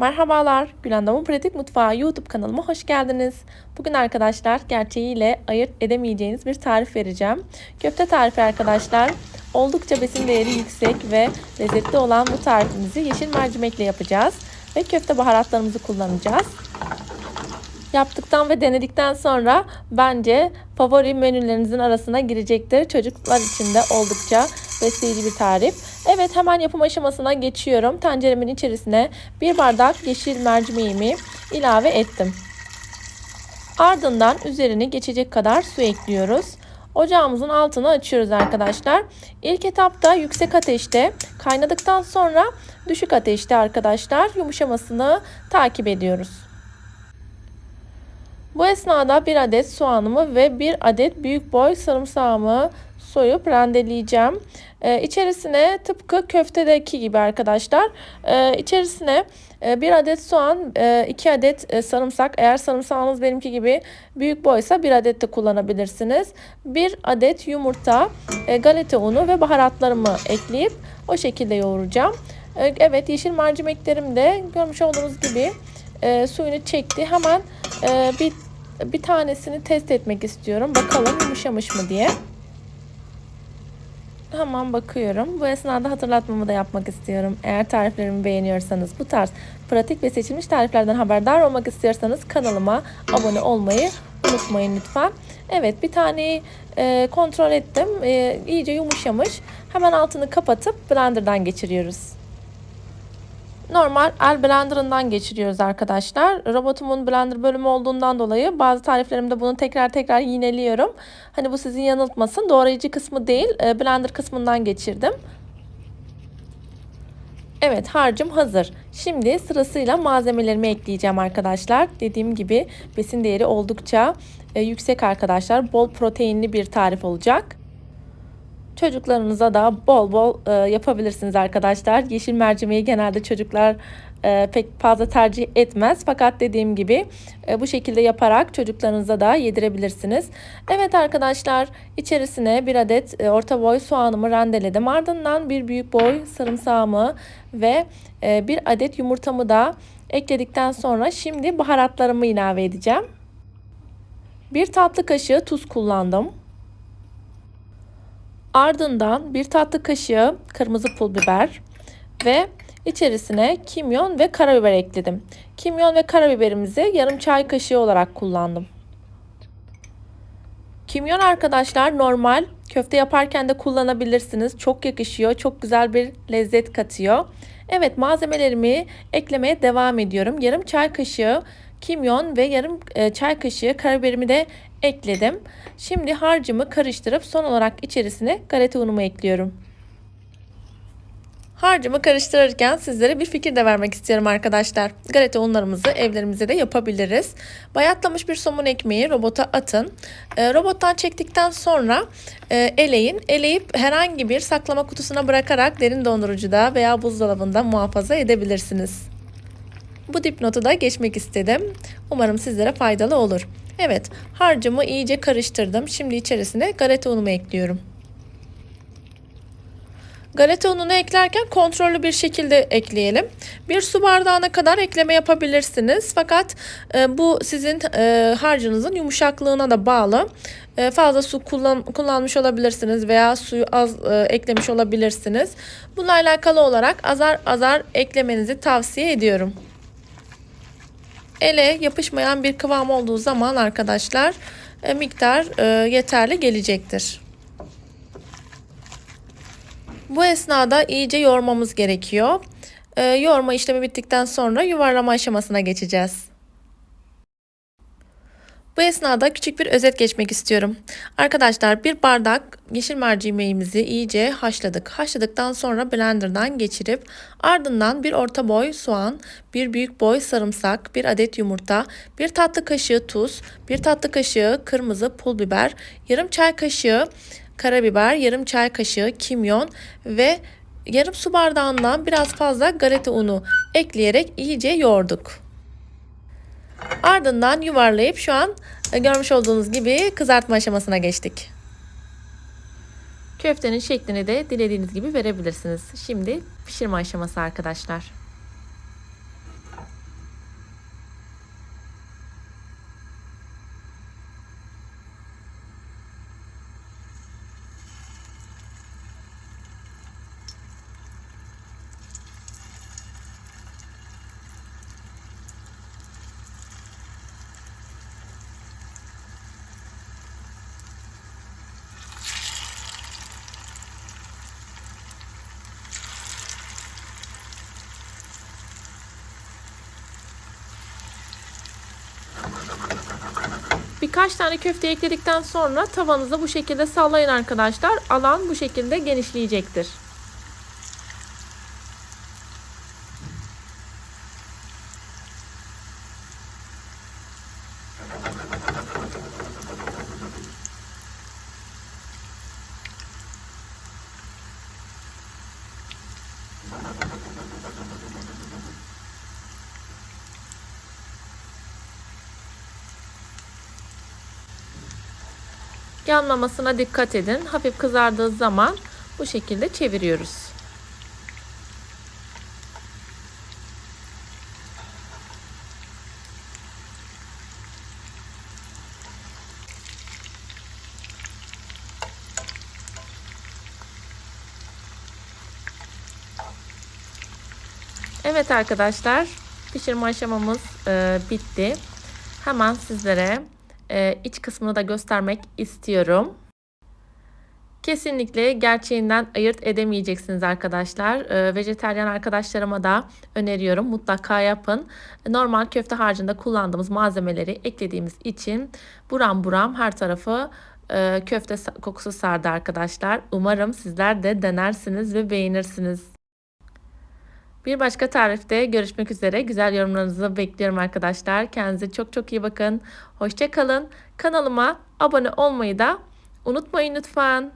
Merhabalar, Gülandam'ın Pratik Mutfağı YouTube kanalıma hoş geldiniz. Bugün arkadaşlar gerçeğiyle ayırt edemeyeceğiniz bir tarif vereceğim. Köfte tarifi arkadaşlar. Oldukça besin değeri yüksek ve lezzetli olan bu tarifimizi yeşil mercimekle yapacağız. Ve köfte baharatlarımızı kullanacağız. Yaptıktan ve denedikten sonra bence favori menülerinizin arasına girecektir. Çocuklar için de oldukça besleyici bir tarif. Evet hemen yapım aşamasına geçiyorum. Tenceremin içerisine bir bardak yeşil mercimeğimi ilave ettim. Ardından üzerini geçecek kadar su ekliyoruz. Ocağımızın altını açıyoruz arkadaşlar. İlk etapta yüksek ateşte kaynadıktan sonra düşük ateşte arkadaşlar yumuşamasını takip ediyoruz. Bu esnada bir adet soğanımı ve bir adet büyük boy sarımsağımı soyup rendeleyeceğim. Ee, içerisine tıpkı köftedeki gibi arkadaşlar. Ee, içerisine e, bir adet soğan, e, iki adet e, sarımsak. Eğer sarımsağınız benimki gibi büyük boysa bir adet de kullanabilirsiniz. Bir adet yumurta, e, galeta unu ve baharatlarımı ekleyip o şekilde yoğuracağım. E, evet yeşil mercimeklerim de görmüş olduğunuz gibi e, suyunu çekti. Hemen e, bir bir tanesini test etmek istiyorum. Bakalım yumuşamış mı diye. Hemen bakıyorum. Bu esnada hatırlatmamı da yapmak istiyorum. Eğer tariflerimi beğeniyorsanız bu tarz pratik ve seçilmiş tariflerden haberdar olmak istiyorsanız kanalıma abone olmayı unutmayın lütfen. Evet bir taneyi e, kontrol ettim. E, iyice yumuşamış. Hemen altını kapatıp blenderdan geçiriyoruz. Normal el blenderından geçiriyoruz arkadaşlar. Robotumun blender bölümü olduğundan dolayı bazı tariflerimde bunu tekrar tekrar yineliyorum. Hani bu sizi yanıltmasın. Doğrayıcı kısmı değil e, blender kısmından geçirdim. Evet harcım hazır. Şimdi sırasıyla malzemelerimi ekleyeceğim arkadaşlar. Dediğim gibi besin değeri oldukça e, yüksek arkadaşlar. Bol proteinli bir tarif olacak. Çocuklarınıza da bol bol e, yapabilirsiniz arkadaşlar. Yeşil mercimeği genelde çocuklar e, pek fazla tercih etmez. Fakat dediğim gibi e, bu şekilde yaparak çocuklarınıza da yedirebilirsiniz. Evet arkadaşlar içerisine bir adet e, orta boy soğanımı rendeledim. Ardından bir büyük boy sarımsağımı ve e, bir adet yumurtamı da ekledikten sonra şimdi baharatlarımı ilave edeceğim. Bir tatlı kaşığı tuz kullandım. Ardından bir tatlı kaşığı kırmızı pul biber ve içerisine kimyon ve karabiber ekledim. Kimyon ve karabiberimizi yarım çay kaşığı olarak kullandım. Kimyon arkadaşlar normal köfte yaparken de kullanabilirsiniz. Çok yakışıyor. Çok güzel bir lezzet katıyor. Evet malzemelerimi eklemeye devam ediyorum. Yarım çay kaşığı kimyon ve yarım e, çay kaşığı karabiberimi de ekledim. Şimdi harcımı karıştırıp son olarak içerisine galeta unumu ekliyorum. Harcımı karıştırırken sizlere bir fikir de vermek istiyorum arkadaşlar. Galeta unlarımızı evlerimizde de yapabiliriz. Bayatlamış bir somun ekmeği robota atın. E, robottan çektikten sonra e, eleyin. Eleyip herhangi bir saklama kutusuna bırakarak derin dondurucuda veya buzdolabında muhafaza edebilirsiniz. Bu dipnotu da geçmek istedim. Umarım sizlere faydalı olur. Evet harcımı iyice karıştırdım. Şimdi içerisine galeta unumu ekliyorum. Galeta ununu eklerken kontrollü bir şekilde ekleyelim. Bir su bardağına kadar ekleme yapabilirsiniz. Fakat e, bu sizin e, harcınızın yumuşaklığına da bağlı. E, fazla su kullan, kullanmış olabilirsiniz veya suyu az e, eklemiş olabilirsiniz. Bununla alakalı olarak azar azar eklemenizi tavsiye ediyorum. Ele yapışmayan bir kıvam olduğu zaman arkadaşlar e, miktar e, yeterli gelecektir. Bu esnada iyice yoğurmamız gerekiyor. E, yoğurma işlemi bittikten sonra yuvarlama aşamasına geçeceğiz. Bu esnada küçük bir özet geçmek istiyorum. Arkadaşlar bir bardak yeşil mercimeğimizi iyice haşladık. Haşladıktan sonra blenderdan geçirip ardından bir orta boy soğan, bir büyük boy sarımsak, bir adet yumurta, bir tatlı kaşığı tuz, bir tatlı kaşığı kırmızı pul biber, yarım çay kaşığı karabiber, yarım çay kaşığı kimyon ve yarım su bardağından biraz fazla galeta unu ekleyerek iyice yoğurduk. Ardından yuvarlayıp şu an e, görmüş olduğunuz gibi kızartma aşamasına geçtik. Köftenin şeklini de dilediğiniz gibi verebilirsiniz. Şimdi pişirme aşaması arkadaşlar. Birkaç tane köfte ekledikten sonra tavanıza bu şekilde sallayın arkadaşlar. Alan bu şekilde genişleyecektir. Yanmamasına dikkat edin. Hafif kızardığı zaman bu şekilde çeviriyoruz. Evet arkadaşlar pişirme aşamamız e, bitti. Hemen sizlere e, iç kısmını da göstermek istiyorum. Kesinlikle gerçeğinden ayırt edemeyeceksiniz arkadaşlar. E, vejeteryan arkadaşlarıma da öneriyorum. Mutlaka yapın. Normal köfte harcında kullandığımız malzemeleri eklediğimiz için buram buram her tarafı e, köfte kokusu sardı arkadaşlar. Umarım sizler de denersiniz ve beğenirsiniz. Bir başka tarifte görüşmek üzere. Güzel yorumlarınızı bekliyorum arkadaşlar. Kendinize çok çok iyi bakın. Hoşçakalın. Kanalıma abone olmayı da unutmayın lütfen.